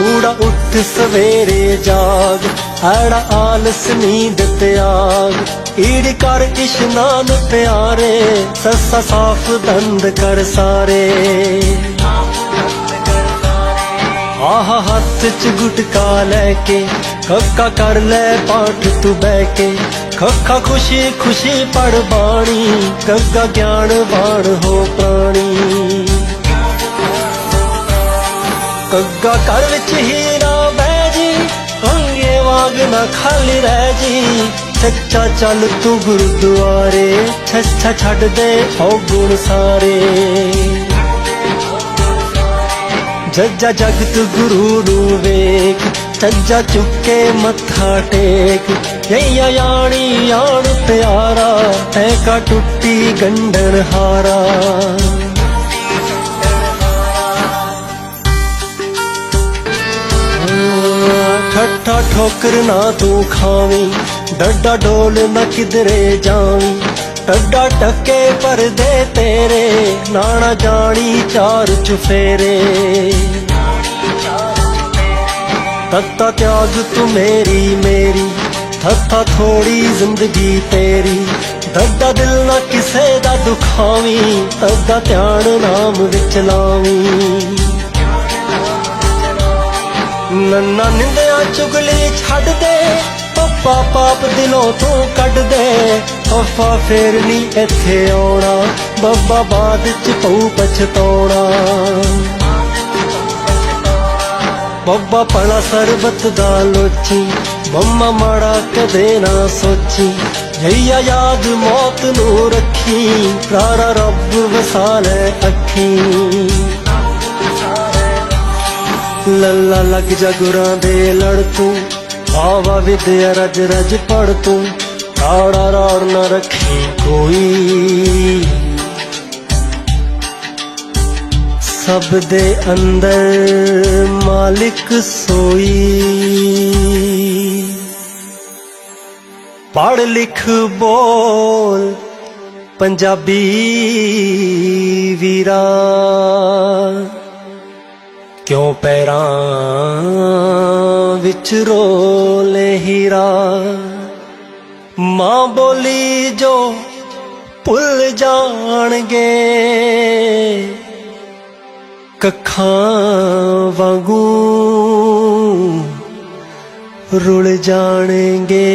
ਕੂੜਾ ਉੱਠ ਸਵੇਰੇ ਜਾਗ ਐੜਾ ਆਲਸ ਨੀਂਦ ਤਿਆਗ ਈੜ ਕਰ ਇਸ਼ਨਾਨ ਪਿਆਰੇ, ਸੱਸਾ ਸਾਫ਼ ਦੰਦ ਕਰ ਸਾਰੇ। ਆਹ ਹੱਥ ਚ ਗੁਟਕਾ ਲੈ ਕੇ, ਖੱਕਾ ਕਰ ਲੈ ਪਾਠ ਤੂੰ ਬਹਿ ਕੇ। ਖੱਖਾ ਖੁਸ਼ੀ ਖੁਸ਼ੀ ਪੜ ਬਾਣੀ, ਗੱਗਾ ਗਿਆਨ ਬਾਣ ਹੋ ਪ੍ਰਾਣੀ। ਕੱਗਾ ਕਰ ਵਿੱਚ ਹੀਰਾ ਬਹਿ ਜੀ ਅੰਗੇ ਵਾਂਗ ਨਾ ਖਾਲੀ ਰਹਿ ਜੀ। ਸੱਚਾ ਚੱਲ ਤੂੰ ਗੁਰਦੁਆਰੇ, ਛੱਛਾ ਛੱਡ ਦੇ ਹੋ ਗੁਣ ਸਾਰੇ। ਜੱਜਾ ਜਗਤ ਗੁਰੂ ਨੂੰ ਵੇਖ ਸੱਜਾ ਚੁੱਕੇ ਮੱਥਾ ਟੇਕ। ਯਈਆ ਯਾਣੀ ਯਾਣ ਪਿਆਰਾ ਐ ਕਾ ਟੁੱਟੀ ਗੰਢਣ ਹਾਰਾ ਠੱਠਾ ਠੋਕਰ ਨਾ ਤੂੰ ਖਾਵੀਂ, ਡੱਡਾ ਡੋਲ ਨਾ ਕਿਧਰੇ ਜਾਵੀਂ। ਟੱਡਾ ਟੱਕੇ ਪਰਦੇ ਤੇਰੇ, ਨਾਣਾ ਜਾਣੀ ਚਾਰ ਚੁਫੇਰੇ ਤੱਤਾ ਤਿਆਗ ਤੂੰ ਮੇਰੀ ਮੇਰੀ ਥੱਥਾ ਥੋੜੀ ਜ਼ਿੰਦਗੀ ਤੇਰੀ। ਦੱਦਾ ਦਿਲ ਨਾ ਕਿਸੇ ਦਾ ਦੁਖਾਵੀਂ, ਤੱਦਾ ਧਿਆਨ ਨਾਮ ਵਿੱਚ ਲਾਵੀਂ। ਨੰਨਾ ਨਿੰਦਿਆ ਚੁਗਲੀ ਛੱਡ ਦੇ ਪੱਪਾ ਪਾਪ ਦਿਲੋਂ ਤੂੰ ਕੱਢ ਦੇ ਵਫਾ ਫੇਰ ਨੀ ਇੱਥੇ ਆਉਣਾ, ਬੱਬਾ ਬਾਦ ਚ ਪਊ ਪਛਤਾਉਣਾ। ਬੱਬਾ ਪਲਾ ਸਰਬਤ ਦਾ ਲੋਚੀ ਮੰਮਾ ਮਾੜਾ ਕਦੇ ਨਾ ਸੋਚੀ। ਜਈਆ ਯਾਦ ਮੌਤ ਨੂੰ ਰੱਖੀ, ਪ੍ਰਾਰਾ ਰੱਬ ਵਸਾਲੇ ਅੱਖੀ। ਲੱਲਾ ਲੱਗ ਜਾ ਗੁਰਾਂ ਦੇ ਲੜ ਤੂੰ। ਆਵਾ ਵਿਦਿਆ ਰਜ ਰਜ ਪੜ ਤੂੰ। ਰਾੜਾ ਰਾੜ ਨਾ ਰੱਖੀ ਕੋਈ। ਸਭ ਦੇ ਅੰਦਰ ਮਾਲਿਕ ਸੋਈ। ਪੜ ਲਿਖ ਬੋਲ ਪੰਜਾਬੀ ਵੀਰਾ। ਕਿਉਂ ਪੈਰਾਂ ਵਿੱਚ ਰੋਲੇ ਹੀਰਾ ਮਾਂ ਬੋਲੀ ਜੋ ਭੁੱਲ ਜਾਣਗੇ। ਕੱਖਾਂ ਵਾਂਗੂ ਰੁਲ ਜਾਣਗੇ।